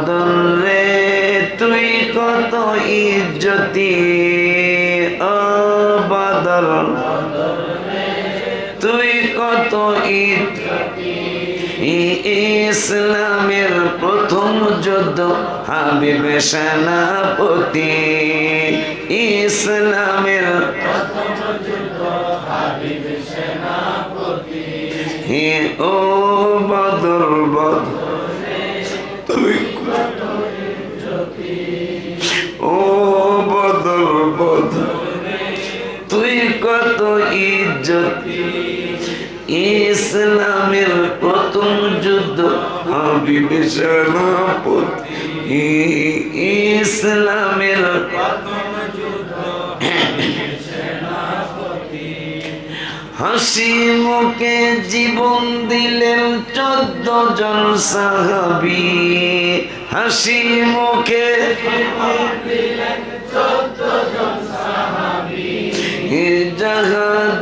বদল রে, তুই কত ইজ্জতি? ও তুই কত ইসলামের প্রথম যুদ্ধ, হাবিব সেনাপতি। ইসলামের হে ও বদর বদর তুই ও বদর বদর তুই কত ইজ্জত। ইসলামের প্রথম যুদ্ধ হাবিবে সেনাপতি। ইসলামের হাসি মুখে জীবন দিলেন চোদ্দ জন সাহাবি। হাসি মুখে।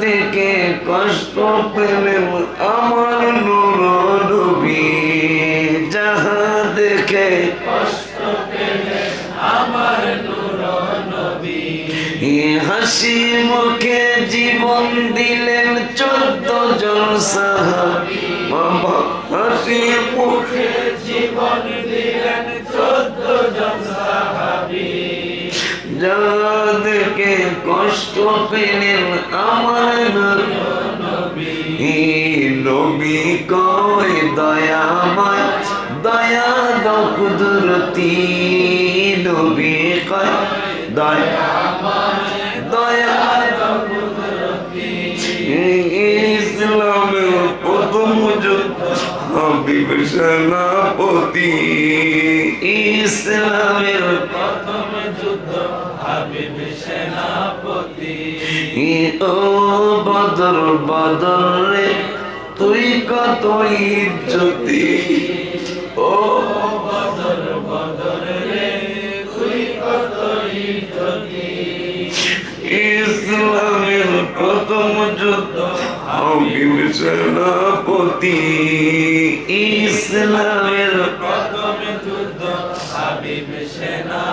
দেখে কষ্ট পেলেন আমার নুর নবী। যাহা দেখে হাসি মুখে জীবন দিলেন চোদ্দ জন সাহাবি। বাবা, হাসি মুখে জীবন কষ্ট আমার নবী। কয় দয়াময় দয়া দাও কুদরতি। নবী কয় দয়া দয়া ইসলামের প্রথম যুদ্ধ হাবিব সেনাপতি। ইসলামের ও বদর বদর রে? তুই কত ইজ্জতি? ও বদর বদর রে, তুই কত ইজ্জতি? ইসলামের প্রথম যুদ্ধ হাবিব সেনাপতি। ইসলামের প্রথম যুদ্ধ হাবিব সেনা